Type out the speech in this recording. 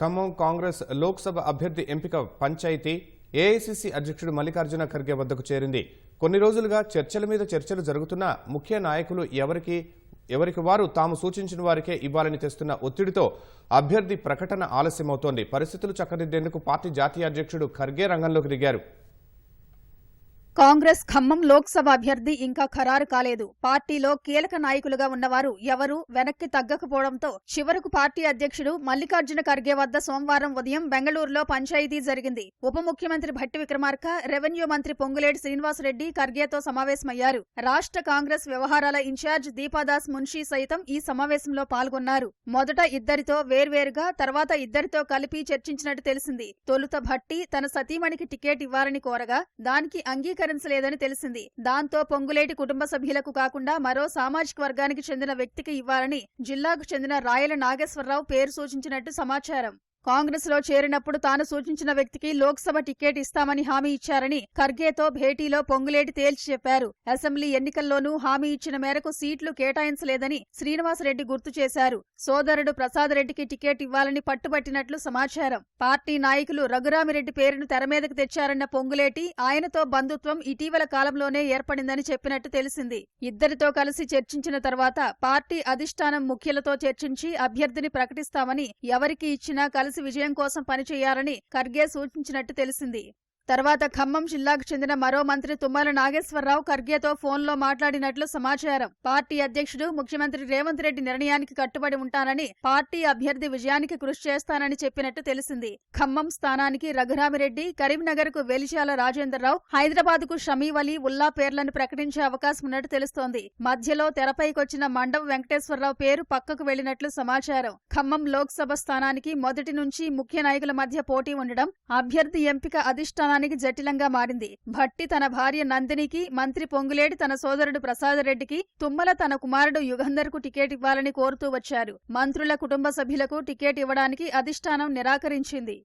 ఖమ్మం కాంగ్రెస్ లోక్సభ అభ్యర్థి ఎంపిక పంచాయతీ ఏఐసిసి అధ్యక్షుడు మల్లికార్జున ఖర్గే వద్దకు చేరింది. కొన్ని రోజులుగా చర్చల మీద చర్చలు జరుగుతున్నా ముఖ్య నాయకులు ఎవరికి ఎవరికి వారు తాము సూచించిన వారికే ఇవ్వాలని తెస్తున్న ఒత్తిడితో అభ్యర్థి ప్రకటన ఆలస్యమవుతోంది. పరిస్థితులు చక్కదిద్దేందుకు పార్టీ జాతీయ అధ్యక్షుడు ఖర్గే రంగంలోకి దిగారు. కాంగ్రెస్ ఖమ్మం లోక్సభ అభ్యర్థి ఇంకా ఖరారు కాలేదు. పార్టీలో కీలక నాయకులుగా ఉన్నవారు ఎవరూ వెనక్కి తగ్గకపోవడంతో చివరకు పార్టీ అధ్యక్షుడు మల్లికార్జున ఖర్గే వద్ద సోమవారం ఉదయం బెంగళూరులో పంచాయతీ జరిగింది. ఉప ముఖ్యమంత్రి భట్టి విక్రమార్క రెవెన్యూ మంత్రి పొంగులేటి శ్రీనివాసరెడ్డి ఖర్గేతో సమావేశమయ్యారు. రాష్ట్ర కాంగ్రెస్ వ్యవహారాల ఇన్ఛార్జ్ దీపాదాస్ మున్షీ సైతం ఈ సమావేశంలో పాల్గొన్నారు. మొదట ఇద్దరితో వేర్వేరుగా తర్వాత ఇద్దరితో కలిపి చర్చించినట్టు తెలిసింది. తొలుత భట్టి తన సతీమణికి టికెట్ ఇవ్వాలని కోరగా దానికి అంగీకరించలేదని తెలిసింది. దాంతో పొంగులేటి కుటుంబ సభ్యులకు కాకుండా మరో సామాజిక వర్గానికి చెందిన వ్యక్తికి ఇవ్వాలని జిల్లాకు చెందిన రాయల నాగేశ్వరరావు పేరు సూచించినట్టు సమాచారం. కాంగ్రెస్లో చేరినప్పుడు తాను సూచించిన వ్యక్తికి లోక్సభ టికెట్ ఇస్తామని హామీ ఇచ్చారని ఖర్గేతో భేటీలో పొంగులేటి తేల్చి చెప్పారు. అసెంబ్లీ ఎన్నికల్లోనూ హామీ ఇచ్చిన మేరకు సీట్లు కేటాయించలేదని శ్రీనివాసరెడ్డి గుర్తు చేశారు. సోదరుడు ప్రసాద్ రెడ్డికి టికెట్ ఇవ్వాలని పట్టుబట్టినట్లు సమాచారం. పార్టీ నాయకులు రఘురామిరెడ్డి పేరును తెరమీదకు తెచ్చారన్న పొంగులేటి ఆయనతో బంధుత్వం ఇటీవల కాలంలోనే ఏర్పడిందని చెప్పినట్టు తెలిసింది. ఇద్దరితో కలిసి చర్చించిన తర్వాత పార్టీ అధిష్టానం ముఖ్యులతో చర్చించి అభ్యర్థిని ప్రకటిస్తామని ఎవరికి ఇచ్చినా కలిసి విజయం కోసం పనిచేయాలని ఖర్గే సూచించినట్టు తెలిసింది. తర్వాత ఖమ్మం జిల్లాకు చెందిన మరో మంత్రి తుమ్మల నాగేశ్వరరావు ఖర్గేతో ఫోన్లో మాట్లాడినట్లు సమాచారం. పార్టీ అధ్యక్షుడు ముఖ్యమంత్రి రేవంత్ రెడ్డి నిర్ణయానికి కట్టుబడి ఉంటానని పార్టీ అభ్యర్థి విజయానికి కృషి చేస్తానని చెప్పినట్టు తెలిసింది. ఖమ్మం స్థానానికి రఘురామిరెడ్డి కరీంనగర్కు వెలిచాల రాజేంద్రరావు హైదరాబాద్కు షమీవలి ఉల్లా పేర్లను ప్రకటించే అవకాశం ఉన్నట్టు తెలుస్తోంది. మధ్యలో తెరపైకొచ్చిన మండవ వెంకటేశ్వరరావు పేరు పక్కకు వెళ్ళినట్లు సమాచారం. ఖమ్మం లోక్సభ స్థానానికి మొదటి నుంచి ముఖ్య నాయకుల మధ్య పోటీ ఉండడం అభ్యర్థి ఎంపిక అధిష్టానానికి జటిలంగా మారింది. భట్టి తన భార్య నందినికి మంత్రి పొంగులేటి తన సోదరుడు ప్రసాదరెడ్డికి తుమ్మల తన కుమారుడు యుగంధర్కు టికెట్ ఇవ్వాలని కోరుతూ వచ్చారు. మంత్రుల కుటుంబ సభ్యులకు టికెట్ ఇవ్వడానికి అధిష్టానం నిరాకరించింది.